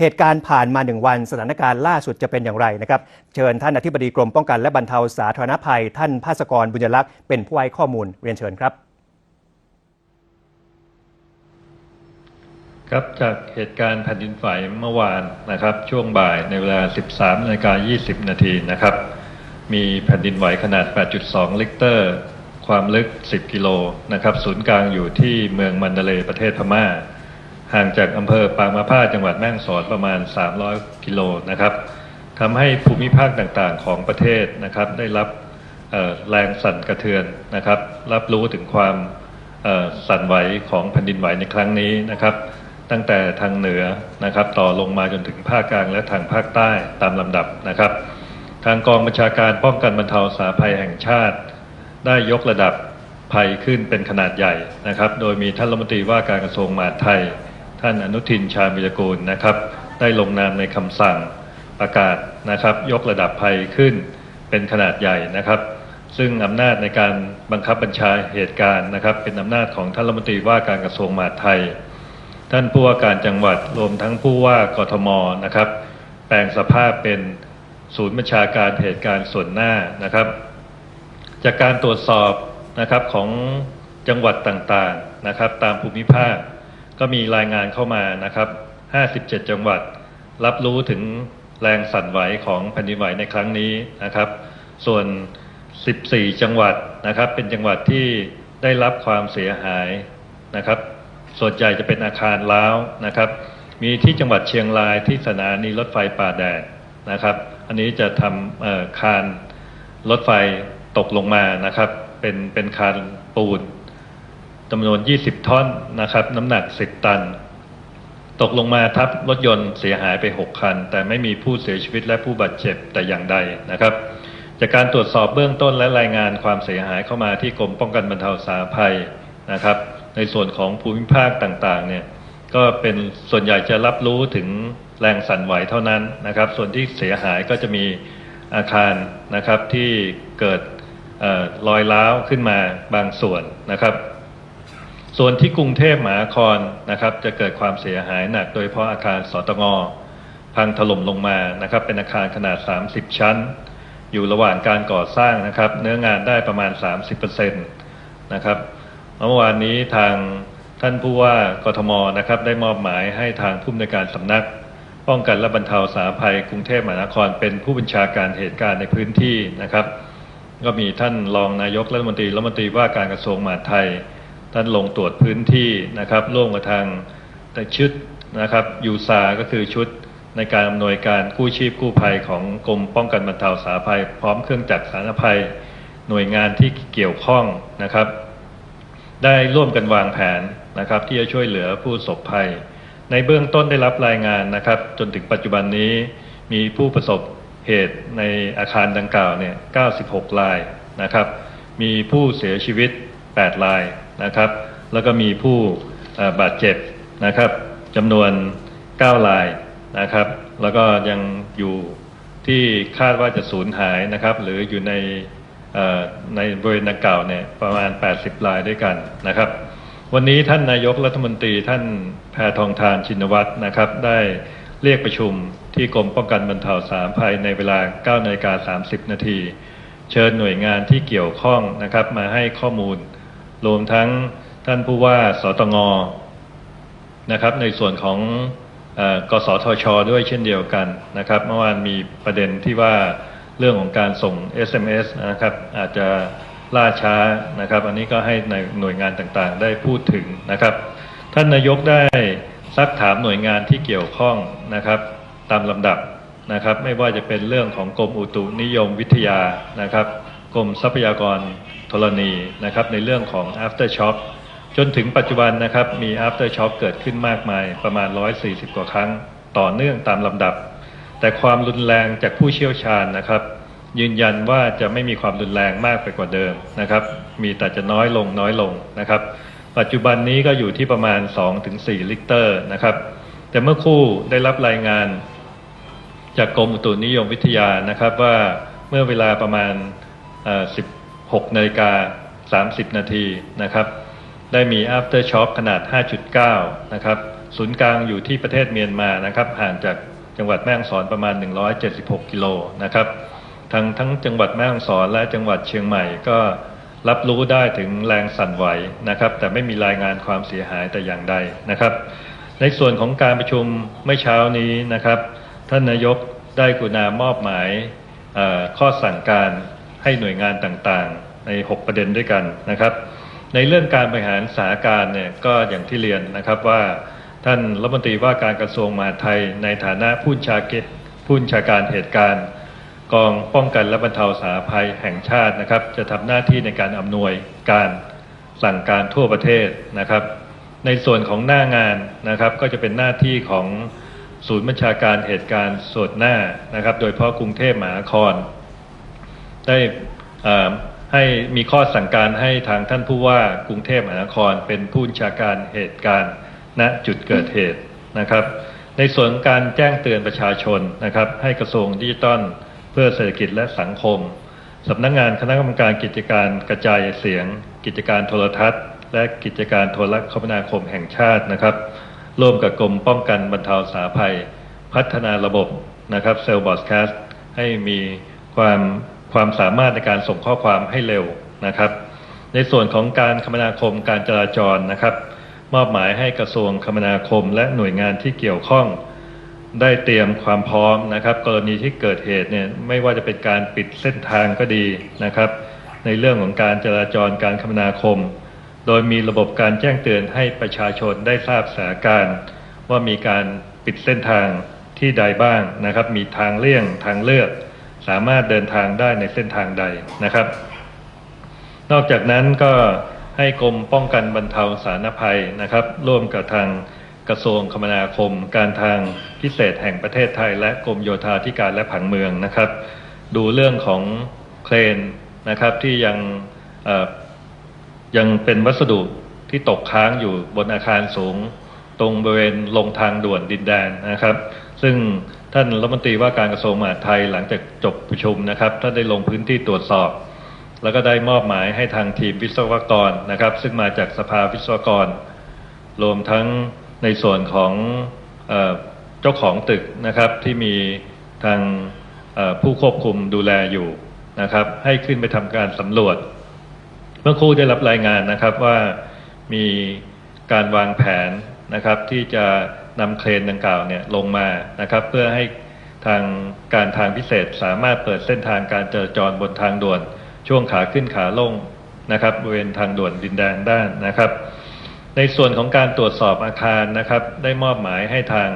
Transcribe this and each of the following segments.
เหตุการณ์ผ่านมาหนึ่งวันสถานการณ์ล่าสุดจะเป็นอย่างไรนะครับ เชิญท่านอธิบดีกรมป้องกันและบรรเทาสาธารณภัย ท่านภาสกรบุญลักษณ์เป็นผู้ให้ข้อมูลเรียนเชิญครับ ครับจากเหตุการณ์แผ่นดินไหวเมื่อวานนะครับ ช่วงบ่ายในเวลา 13นาฬิกา20 นาทีนะครับ มีแผ่นดินไหวขนาด 8.2 ลิกเตอร์ ความลึก 10 กิโลนะครับ ศูนย์กลางอยู่ที่เมืองมันเดเลประเทศพม่า ห่างจากอำเภอปางมาผ้าจังหวัดแม่ฮ่องสอนประมาณ 300 กิโลนะครับทำให้ภูมิภาคต่างๆของประเทศนะครับได้รับแรงสั่นกระเทือนนะครับ รับรู้ถึงความสั่นไหวของแผ่นดินไหวในครั้งนี้นะครับ ตั้งแต่ทางเหนือนะครับ ต่อลงมาจนถึงภาคกลางและทางภาคใต้ตามลำดับนะครับ ทางกองบัญชาการป้องกันบรรเทาสาภัยแห่งชาติ ได้ยกระดับภัยขึ้นเป็นขนาดใหญ่นะครับ โดยมีท่านรัฐมนตรีว่าการกระทรวงมหาดไทย ท่านอนุทินชาญวิรกูลนะครับ ได้ลงนามในคำสั่งประกาศนะครับ ยกระดับภัยขึ้นเป็นขนาดใหญ่นะครับ ซึ่งอำนาจในการบังคับบัญชาเหตุการณ์นะครับ เป็นอำนาจของท่านรัฐมนตรีว่าการกระทรวงมหาดไทย ท่านผู้ว่าการจังหวัดรวมทั้งผู้ว่ากทมนะครับ แปลงสภาพเป็นศูนย์บัญชาการเหตุการณ์ส่วนหน้านะครับ จากการตรวจสอบนะครับของจังหวัดต่างๆนะครับ ตามภูมิภาค ก็มีรายงานเข้ามานะครับ 57 จังหวัด รับรู้ถึงแรงสั่นไหวของแผ่นดินไหวในครั้งนี้นะครับ ส่วน 14 จังหวัดนะครับ เป็นจังหวัดที่ได้รับความเสียหายนะครับ ส่วนใหญ่จะเป็นอาคารล้าวนะครับ มีที่จังหวัดเชียงรายที่สถานีรถไฟป่าแดดนะครับ อันนี้จะทำเอ่อคานรถไฟตกลงมานะครับ เป็นเป็นคานปูน จำนวน 20 ท่อนนะครับ น้ำหนัก 10 ตัน ตกลงมาทับรถยนต์เสียหายไป 6 คัน แต่ไม่มีผู้เสียชีวิตและผู้บาดเจ็บแต่อย่างใดนะครับ จากการตรวจสอบเบื้องต้นและรายงานความเสียหายเข้ามาที่กรมป้องกันบรรเทาสาธารณภัยนะครับ ในส่วนของภูมิภาคต่างๆ เนี่ยก็เป็นส่วนใหญ่จะรับรู้ถึงแรงสั่นไหวเท่านั้นนะครับ ส่วนที่เสียหายก็จะมีอาคารนะครับที่เกิดออรอยร้าวขึ้นมาบางส่วนนะครับ ส่วนที่กรุงเทพมหานครนะครับ จะเกิดความเสียหายหนัก โดยเฉพาะอาคารสตงพังถล่มลงมานะครับ เป็นอาคารขนาด 30 ชั้น อยู่ระหว่างการก่อสร้างนะครับ เนื้องานได้ประมาณ 30%นะครับเมื่อวานนี้ทางท่านผู้ว่ากทมนะครับ ได้มอบหมายให้ทางผู้อำนวยการสำนัก ป้องกันและบรรเทาสาธารณภัยกรุงเทพมหานคร เป็นผู้บัญชาการเหตุการณ์ในพื้นที่นะครับ ก็มีท่านรองนายกรัฐมนตรีรัฐมนตรีว่าการกระทรวงมหาดไทย ท่านลงตรวจพื้นที่นะครับ ร่วมกับทางแต่ชุดนะครับยูซาก็คือชุดในการอำนวยการกู้ชีพกู้ภัยของกรมป้องกันบรรเทาสาธารณภัย พร้อมเครื่องจักรสาธารณภัย หน่วยงานที่เกี่ยวข้องนะครับ ได้ร่วมกันวางแผนนะครับ ที่จะช่วยเหลือผู้ประสบภัย ในเบื้องต้นได้รับรายงานนะครับ จนถึงปัจจุบันนี้มีผู้ประสบเหตุในอาคารดังกล่าวเนี่ย 96 รายนะครับ มีผู้เสียชีวิต 8 ราย นะครับ แล้วก็มีผู้บาดเจ็บนะครับจำนวน 9 รายนะครับ แล้วก็ยังอยู่ที่คาดว่าจะสูญหายนะครับ หรืออยู่ในในบริเวณดังกล่าวเนี่ยประมาณ 80 รายด้วยกันนะครับ วันนี้ท่านนายกรัฐมนตรีท่านแพทองทานชินวัตรนะครับ ได้เรียกประชุมที่กรมป้องกันบรรเทาสาธารณภัยในเวลา9นาฬิกา30 นาที เชิญหน่วยงานที่เกี่ยวข้องนะครับ มาให้ข้อมูล รวมทั้งท่านผู้ว่าสตงนะครับ ในส่วนของอกสทช ด้วยเช่นเดียวกันนะครับ เมื่อวานมีประเด็นที่ว่าเรื่องของการส่ง SMS นะครับ อาจจะล่าช้านะครับ อันนี้ก็ให้ในหน่วยงานต่างๆ ได้พูดถึงนะครับ ท่านนายกได้ซักถามหน่วยงานที่เกี่ยวข้องนะครับ ตามลำดับนะครับ ไม่ว่าจะเป็นเรื่องของกรมอุตุนิยมวิทยานะครับกรมทรัพยากร รณีนะครับในเรื่องของ after shock จนถึงปัจจุบันนะครับมี after shock เกิดขึ้นมากมายประมาณ 140 กว่าครั้ง ต่อเนื่องตามลำดับ แต่ความรุนแรงจากผู้เชี่ยวชาญนะครับ ยืนยันว่าจะไม่มีความรุนแรงมากไปกว่าเดิมนะครับ มีแต่จะน้อยลงน้อยลงนะครับ ปัจจุบันนี้ก็อยู่ที่ประมาณ 2-4 ลิตรนะครับ แต่เมื่อคู่ได้รับรายงานจากกรมอุตุนิยมวิทยานะครับว่าเมื่อเวลาประมาณเ6นาฬิกา30 นาทีนะครับ ได้มี after shock ขนาด 5.9 นะครับ ศูนย์กลางอยู่ที่ประเทศเมียนมานะครับ ห่างจากจังหวัดแม่ฮ่องสอนประมาณ 176 กิโลนะครับทั้งทั้งจังหวัดแม่ฮ่องสอนและจังหวัดเชียงใหม่ก็รับรู้ได้ถึงแรงสั่นไหวนะครับ แต่ไม่มีรายงานความเสียหายแต่อย่างใดนะครับ ในส่วนของการประชุมเมื่อเช้านี้นะครับ ท่านนายกได้กรุณามอบหมายข้อสั่งการ ให้หน่วยงานต่างๆ ใน 6 ประเด็นด้วยกันนะครับ ในเรื่องการบริหารสถานการณ์เนี่ยก็อย่างที่เรียนนะครับว่าท่านรัฐมนตรีว่าการกระทรวงมหาดไทยในฐานะผู้บัญชาเกผู้บัญชาการเหตุการณ์ กองป้องกันและบรรเทาสาธารณภัยแห่งชาตินะครับ จะทำหน้าที่ในการอำนวยการสั่งการทั่วประเทศนะครับ ในส่วนของหน้างานนะครับ ก็จะเป็นหน้าที่ของศูนย์บัญชาการเหตุการณ์ส่วนหน้านะครับ โดยเฉพาะกรุงเทพมหานคร ได้ให้มีข้อสั่งการให้ทางท่านผู้ว่ากรุงเทพมหานคร เป็นผู้บัญชาการเหตุการณ์ณจุดเกิดเหตุนะครับ ในส่วนการแจ้งเตือนประชาชนนะครับ ให้กระทรวงดิจิทัล เพื่อเศรษฐกิจและสังคมสำนักงานคณะกรรมการกิจการกระจายเสียง กิจการโทรทัศน์ และกิจการโทรคมนาคมแห่งชาตินะครับ ร่วมกับกรมป้องกันบรรเทาสาธารณภัย พัฒนาระบบนะครับเซลล์บอสแคสให้มีความ ความสามารถในการส่งข้อความให้เร็วนะครับ ในส่วนของการคมนาคมการจราจรนะครับ มอบหมายให้กระทรวงคมนาคมและหน่วยงานที่เกี่ยวข้องได้เตรียมความพร้อมนะครับ กรณีที่เกิดเหตุเนี่ยไม่ว่าจะเป็นการปิดเส้นทางก็ดีนะครับ ในเรื่องของการจราจรการคมนาคม โดยมีระบบการแจ้งเตือนให้ประชาชนได้ทราบสถานการณ์ ว่ามีการปิดเส้นทางที่ใดบ้างนะครับ มีทางเลี่ยงทางเลือก สามารถเดินทางได้ในเส้นทางใดนะครับ นอกจากนั้นก็ให้กรมป้องกันบรรเทาสาธารณภัยนะครับ ร่วมกับทางกระทรวงคมนาคม การทางพิเศษแห่งประเทศไทย และกรมโยธาธิการและผังเมืองนะครับ ดูเรื่องของเครนนะครับที่ยังยังเป็นวัสดุที่ตกค้างอยู่บนอาคารสูง ตรงบริเวณลงทางด่วนดินแดนนะครับ ซึ่งท่านรัฐมนตรีว่าการกระทรวงมหาดไทยหลังจากจบประชุมนะครับท่านได้ลงพื้นที่ตรวจสอบ แล้วก็ได้มอบหมายให้ทางทีมวิศวกรนะครับ ซึ่งมาจากสภาวิศวกร รวมทั้งในส่วนของเอเจ้าของตึกนะครับที่มีทางผู้ควบคุมดูแลอยู่นะครับ ให้ขึ้นไปทำการสำรวจ เมื่อครู่ได้รับรายงานนะครับว่ามีการวางแผนนะครับที่จะ นำเครนดังกล่าวเนี่ยลงมานะครับ เพื่อให้ทางการทางพิเศษสามารถเปิดเส้นทางการจราจรบนทางด่วน ช่วงขาขึ้นขาลงนะครับบริเวณทางด่วนดินแดงด้านนะครับ ในส่วนของการตรวจสอบอาคารนะครับ ได้มอบหมายให้ทาง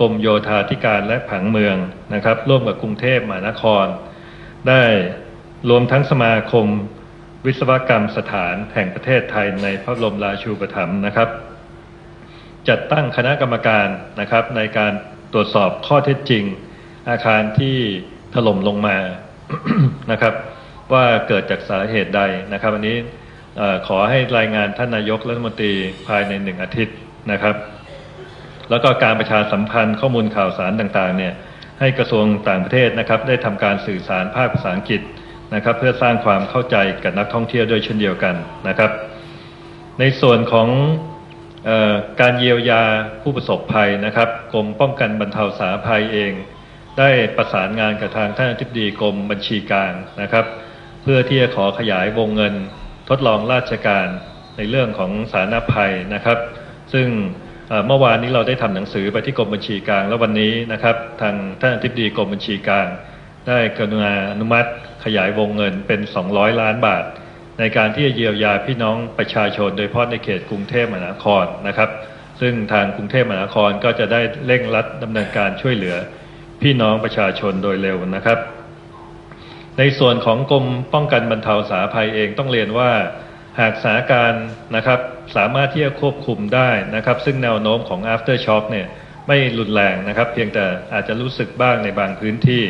กรมโยธาธิการและผังเมืองนะครับ ร่วมกับกรุงเทพมหานคร ได้รวมทั้งสมาคมวิศวกรรมสถานแห่งประเทศไทยในพระบรมราชูปถัมภ์นะครับ จัดตั้งคณะกรรมการนะครับในการตรวจสอบข้อเท็จจริง อาคารที่ถล่มลงมานะครับว่าเกิดจากสาเหตุใดนะครับอันนี้ขอให้รายงานท่านนายกรัฐมนตรีภายในหนึ่งอาทิตย์นะครับ แล้วก็การประชาสัมพันธ์ข้อมูลข่าวสารต่างๆเนี่ยให้กระทรวงต่างประเทศนะครับ ได้ทำการสื่อสารภาคภาษาอังกฤษนะครับ เพื่อสร้างความเข้าใจกับนักท่องเที่ยวด้วยเช่นเดียวกันนะครับ ในส่วนของ การเยียวยาผู้ประสบภัยนะครับกรมป้องกันบรรเทาสาธารณภัยเอง ได้ประสานงานกับทางท่านอธิบดีกรมบัญชีกลางนะครับ เพื่อที่จะขอขยายวงเงิน ทดลองราชการในเรื่องของสาธารณภัยนะครับ ซึ่งเมื่อวานนี้เราได้ทำหนังสือไปที่กรมบัญชีกลาง แล้ววันนี้นะครับทางท่านอธิบดีกรมบัญชีกลาง ได้กรุณาอนุมัติขยายวงเงินเป็น 200 ล้านบาท ในการที่จะเยียวยาพี่น้องประชาชน โดยเฉพาะในเขตกรุงเทพมหานครนะครับ ซึ่งทางกรุงเทพมหานครก็จะได้เร่งรัดดำเนินการช่วยเหลือพี่น้องประชาชนโดยเร็วนะครับ ในส่วนของกรมป้องกันบรรเทาสาธารณภัยเองต้องเรียนว่าหากสถานการณ์นะครับสามารถที่จะควบคุมได้นะครับ ซึ่งแนวโน้มของ after shock เนี่ยไม่รุนแรงนะครับ เพียงแต่อาจจะรู้สึกบ้างในบางพื้นที่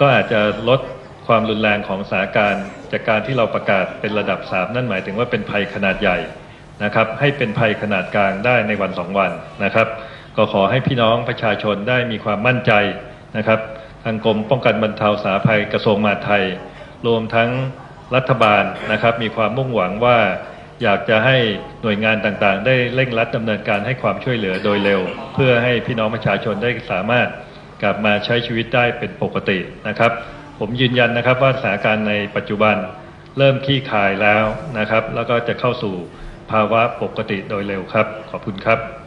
ก็อาจจะลด ความรุนแรงของสถานการณ์จากการที่เราประกาศเป็นระดับ 3 นั่นหมายถึงว่าเป็นภัยขนาดใหญ่นะครับ ให้เป็นภัยขนาดกลางได้ในวันสองวันนะครับ ก็ขอให้พี่น้องประชาชนได้มีความมั่นใจนะครับ ทางกรมป้องกันบรรเทาสาภัยกระทรวงมหาดไทย รวมทั้งรัฐบาลนะครับ มีความมุ่งหวังว่าอยากจะให้หน่วยงานต่างๆ ได้เร่งรัดดำเนินการให้ความช่วยเหลือโดยเร็ว เพื่อให้พี่น้องประชาชนได้สามารถกลับมาใช้ชีวิตได้เป็นปกตินะครับ ผมยืนยันนะครับว่าสถานการณ์ในปัจจุบันเริ่มคลี่คลายแล้วนะครับ แล้วก็จะเข้าสู่ภาวะปกติโดยเร็วครับ ขอบคุณครับ